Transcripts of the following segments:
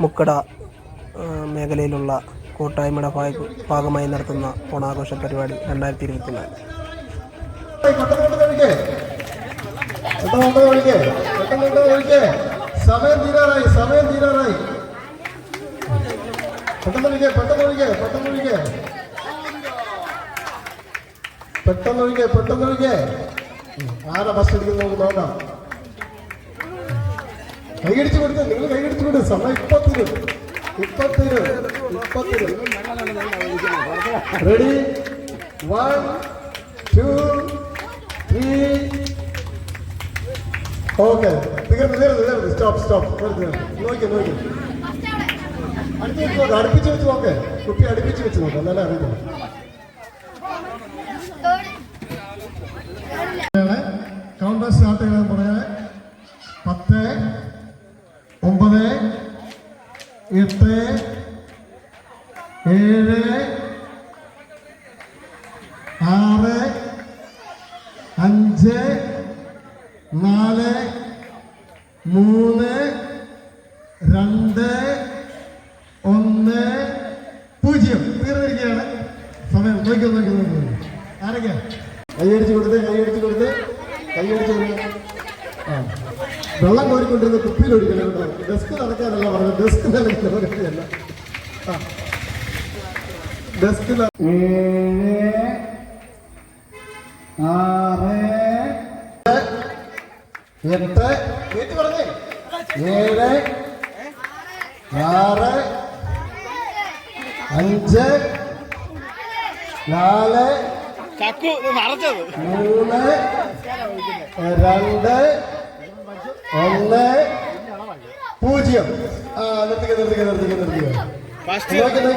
മുക്കട മേഖലയിലുള്ള കൂട്ടായ്മയുടെ ഭാഗ- ഭാഗമായി നടത്തുന്ന ഓണാഘോഷ പരിപാടി രണ്ടായിരത്തി ഇരുപത്തിനാല് നാല് പെട്ടെന്ന് ഒഴികെ പെട്ടെന്ന് ഒഴികെ ആരാ ബസ് എടുക്കുന്നത് നോക്കാം. കൈയടിച്ചു കൊടുത്ത് നിങ്ങൾ കൈയടിച്ചു കൊടുത്ത്. സമയം ഇപ്പൊ തീരും ഇപ്പൊ തീരും ഇപ്പൊ തീരും ready one two three okay തീർന്നു തീർന്നു തീർന്നു സ്റ്റോപ്പ് സ്റ്റോപ്പ് നിർത്തി നോക്കി നോക്കി. അടുത്ത് വെച്ച് നോക്ക് അടുപ്പിച്ച് വെച്ച് നോക്ക്. കുട്ടി അടുപ്പിച്ച് വെച്ച് നോക്ക്. നല്ല അറിയാം കൗണ്ടർ സ്റ്റാർട്ട് ചെയ്യാൻ പറയാൻ പത്ത് ഒമ്പത് എട്ട് ഏഴ് ആറ് അഞ്ച് നാല് മൂന്ന് രണ്ട് ഒന്ന് പൂജ്യം. തീർന്നിരിക്കുകയാണ്. സമയം. നോക്കി നോക്കി നോക്കി ആരൊക്കെയാ? കൈയടിച്ച് കൊടുത്ത് കൈയടിച്ച് കൊടുത്ത്. കൈയടിച്ച് കൊടുത്ത്. വെള്ളം കോരിക്കൊണ്ടിരുന്ന കുപ്പിയിൽ ഒഴിക്കണം കേട്ടോ. ഡെസ്ക് നടക്കാനല്ല പറഞ്ഞത്. ഡെസ്ക് നടക്കാനല്ല ആ. ഡെസ്ക് ആറ്. എട്ട്. ഏഴ്. ആറ്. അഞ്ച്. നാല്. മൂന്ന്. രണ്ട്. ഒന്ന്. പൂജ്യം. ആ നിർത്തിക്ക നിർത്തിക്ക നിർത്തിക്ക നിർത്തിക്ക.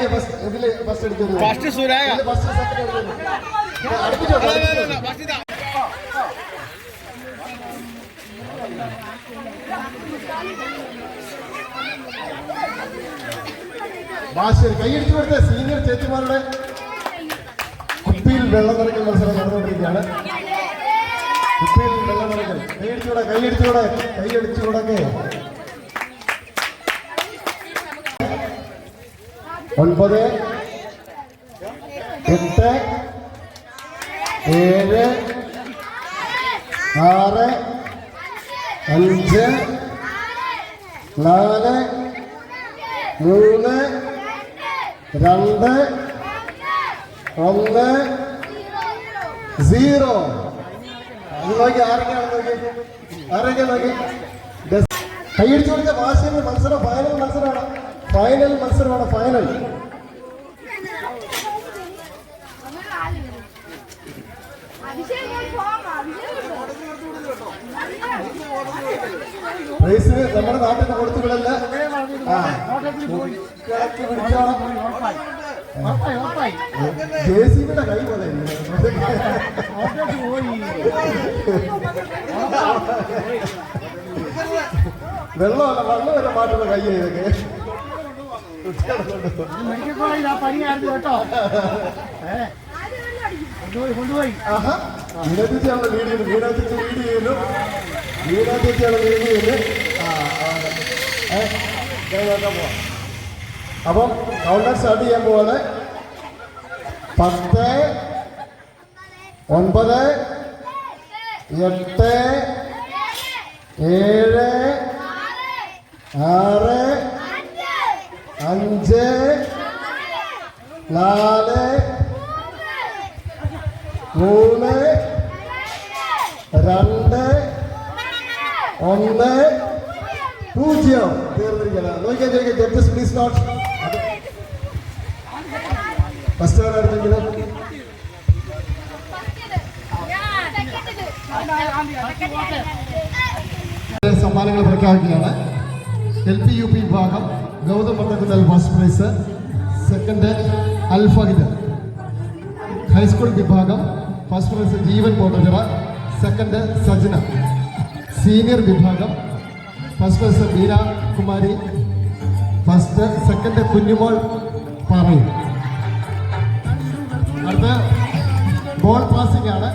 ഫസ്റ്റ്. ഫസ്റ്റ്. എടുത്തു ഫസ്റ്റ് സെക്കൻഡ് അടുപ്പിച്ചോ അടുപ്പിച്ചോ ബാശ്ശേരി കൈയടിച്ചു കൊടുത്ത സീനിയർ ചേച്ചിമാരുടെ കുപ്പിയിൽ വെള്ളം നിറയ്ക്കൽ മത്സരം നടന്നുകൊണ്ടിരിക്കുകയാണ് കുപ്പിയിൽ വെള്ളം നിറയ്ക്കൽ കൈയടിച്ചൂടെ കൈയടിച്ചൂടെ കൈയടിച്ചൂടൊക്കെ ഒൻപത് എട്ട് ഏഴ് ആറ് അഞ്ച് നാല് മൂന്ന് രണ്ട് ഒന്ന് സീറോ. അത് നോക്കി ആരൊക്കെയാണ് നോക്കി? ആരൊക്കെ നോക്കി? കൈയടിച്ചു കൊടുത്ത വാശിയുടെ മത്സരം ഫൈനൽ മത്സരമാണ്. ഫൈനൽ മത്സരമാണ് ഫൈനൽ പ്രൈസ് നമ്മുടെ നാട്ടിൽ നിന്ന് കൊടുത്തു വിടല്ല ആ കിളക്കി പിടിച്ചോണം ജെ സി ബിയുടെ കൈ പോലെ വെള്ളമല്ല വെള്ളം വരെ മാറ്റുന്ന കൈ ഇതൊക്കെ മെഡിക്കൽ കോളേജിൽ ആ പനിയായിരുന്നു കേട്ടോ കൊണ്ടുപോയി ലീഡ് ചെയ്യുന്നത്. ലീഡ് ചെയ്യുന്നു. ലീഡ് ചെയ്യുന്നത്. അപ്പം കൗണ്ടർ സ്റ്റാർട്ട് ചെയ്യാൻ പോവാണ്. പത്ത് ഒൻപത് എട്ട് ഏഴ് ആറ് അഞ്ച് നാല് മൂന്ന് രണ്ട് ഒന്ന്. പൂജ്യം. തീർന്നിരിക്കണം നോക്കിയാൽ ചോദിക്കാം ജഡ്ജസ് പ്ലീസ് നോട്ട് ഫസ്റ്റ് ആരായിരുന്നെങ്കിലും സമ്മാനങ്ങൾ പ്രഖ്യാപിക്കുകയാണ്. എൽ പി യു പി വിഭാഗം Gautam Mathakkunnel first prize second Alfahid high school വിഭാഗം first prize Jeevan Kottachira second Sajana senior വിഭാഗം first prize Beena Kumari first second Kunjumol പറയും അടുത്ത ബോൾ പാസിംഗ് ആണ്.